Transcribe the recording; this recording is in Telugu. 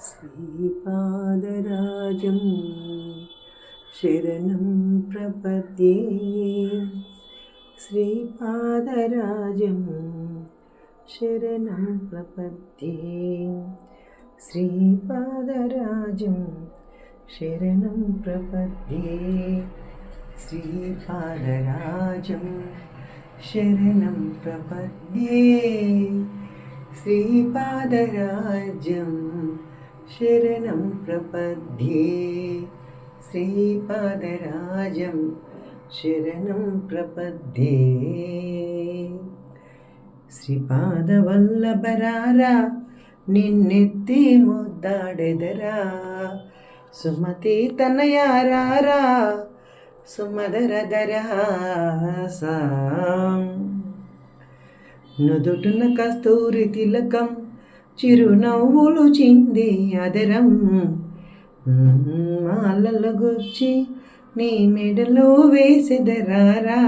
ശ്രീപാദരാജം ശരണം പ്രപദ്യേ. ശ്രീപാദരാജം ശരണം പ്രപദ്യേ. ശ്രീപാദരാജം ശരണം പ്രപദ്യേ. ശ്രീപാദരാജം ശരണം പ്രപദ്യേ. ശ്രീപാദരാജം శరణం ప్రపద్యే. శ్రీపాదరాజం శరణం ప్రపద్యే. శ్రీపాదవల్లభరారా నిన్నెత్తి ముద్దాడెదరా. సుమతి తనయారారా సుమదరదరహాసా నుదుటున కస్తూరి తిలకం చిరునవ్వులు చింది అదరం. మాలల గుచ్చి నీ మెడలో వేసెదరారా.